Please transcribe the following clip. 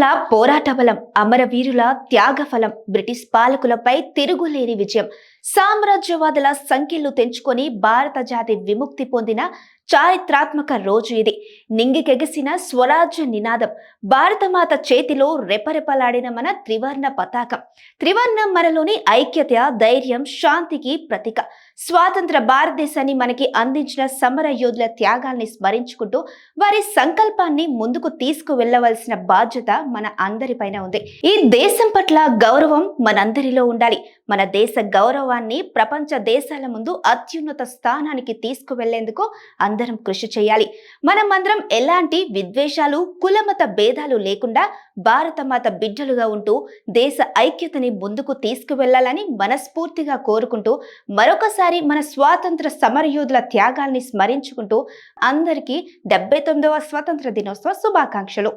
అమరవీరుల పోరాట బలం అమరవీరుల త్యాగఫలం బ్రిటిష్ పాలకులపై తిరుగులేని విజయం. సామ్రాజ్యవాదుల సంఖ్యలు తెంచుకొని భారత జాతి విముక్తి పొందిన చారిత్రాత్మక రోజు ఇది. నింగికెగిసిన స్వరాజ్య నినాదం భారతమాత చేతిలో రెపరెపలాడిన మన త్రివర్ణ పతాకం. త్రివర్ణం మనలోని ఐక్యత ధైర్యం శాంతికి ప్రతీక. స్వాతంత్ర భారతదేశాన్ని మనకి అందించిన సమర యోధుల త్యాగాల్ని స్మరించుకుంటూ వారి సంకల్పాన్ని ముందుకు తీసుకువెళ్ళవలసిన బాధ్యత మన అందరిపైన ఉంది. ఈ దేశం పట్ల గౌరవం మనందరిలో ఉండాలి. మన దేశ గౌరవాన్ని ప్రపంచ దేశాల ముందు అత్యున్నత స్థానానికి తీసుకువెళ్ళేందుకు అందరం కృషి చేయాలి. మనమందరం ఎలాంటి విద్వేషాలు కులమత భేదాలు లేకుండా భారతమాత బిడ్డలుగా ఉంటూ దేశ ఐక్యతని ముందుకు తీసుకువెళ్ళాలని మనస్ఫూర్తిగా కోరుకుంటూ మరొకసారి మన స్వాతంత్ర సమరయోధుల త్యాగాల్ని స్మరించుకుంటూ అందరికీ డెబ్బై తొమ్మిదవ స్వాతంత్ర దినోత్సవ శుభాకాంక్షలు.